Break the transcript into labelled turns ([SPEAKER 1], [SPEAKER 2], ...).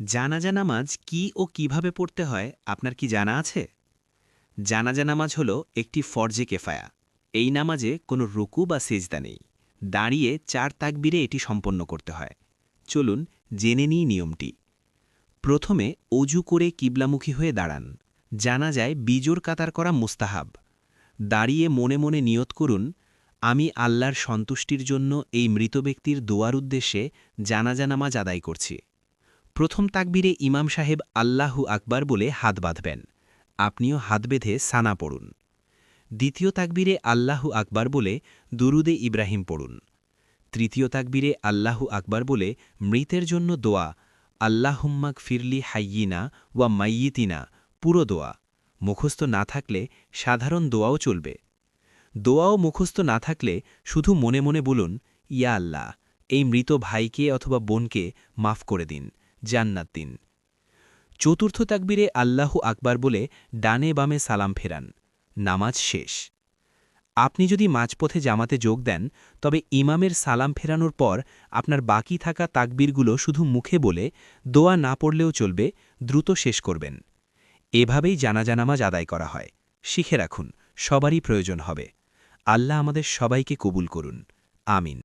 [SPEAKER 1] জানাজা নামাজ কি ও কীভাবে পড়তে হয়, আপনার কি জানা আছে? জানাজা নামাজ হল একটি ফরজে কেফায়া। এই নামাজে কোনো রুকু বা সেজদা নেই। দাঁড়িয়ে চার তাকবিরে এটি সম্পন্ন করতে হয়। চলুন জেনে নিই নিয়মটি। প্রথমে অজু করে কিবলামুখী হয়ে দাঁড়ান। জানা যায় বিজোর কাতার করা মুস্তাহাব। দাঁড়িয়ে মনে মনে নিয়ত করুন, আমি আল্লাহর সন্তুষ্টির জন্য এই মৃত ব্যক্তির দোয়ার উদ্দেশ্যে জানাজা নামাজ আদায় করছি। প্রথম তাকবীরে ইমাম সাহেব আল্লাহু আকবার বলে হাত বাঁধবেন। আপনিও হাত বেঁধে সানা পড়ুন। দ্বিতীয় তাকবীরে আল্লাহু আকবার বলে দুরুদে ইব্রাহিম পড়ুন। তৃতীয় তাকবীরে আল্লাহু আকবার বলে মৃতের জন্য দোয়া আল্লাহুম্মাক ফিরলি হাইয়িনা ওয়া মাইয়িতিনা, পুরো দোয়া। মুখস্থ না থাকলে সাধারণ দোয়াও চলবে। দোয়াও মুখস্থ না থাকলে শুধু মনে মনে বলুন, ইয়া আল্লাহ, এই মৃত ভাইকে অথবা বোনকে মাফ করে দিন। জান্নাত দিন চতুর্থ তাকবীরে আল্লাহু আকবার বলে ডানে বামে সালাম ফেরান। নামাজ শেষ। আপনি যদি মাঝপথে জামাতে যোগ দেন, তবে ইমামের সালাম ফেরানোর পর আপনার বাকি থাকা তাকবীরগুলো শুধু মুখে বলে, দোয়া না পড়লেও চলবে, দ্রুত শেষ করবেন। এভাবেই জানাজা নামাজ আদায় করা হয়। শিখে রাখুন, সবারই প্রয়োজন হবে। আল্লাহ আমাদের সবাইকে কবুল করুন। আমিন।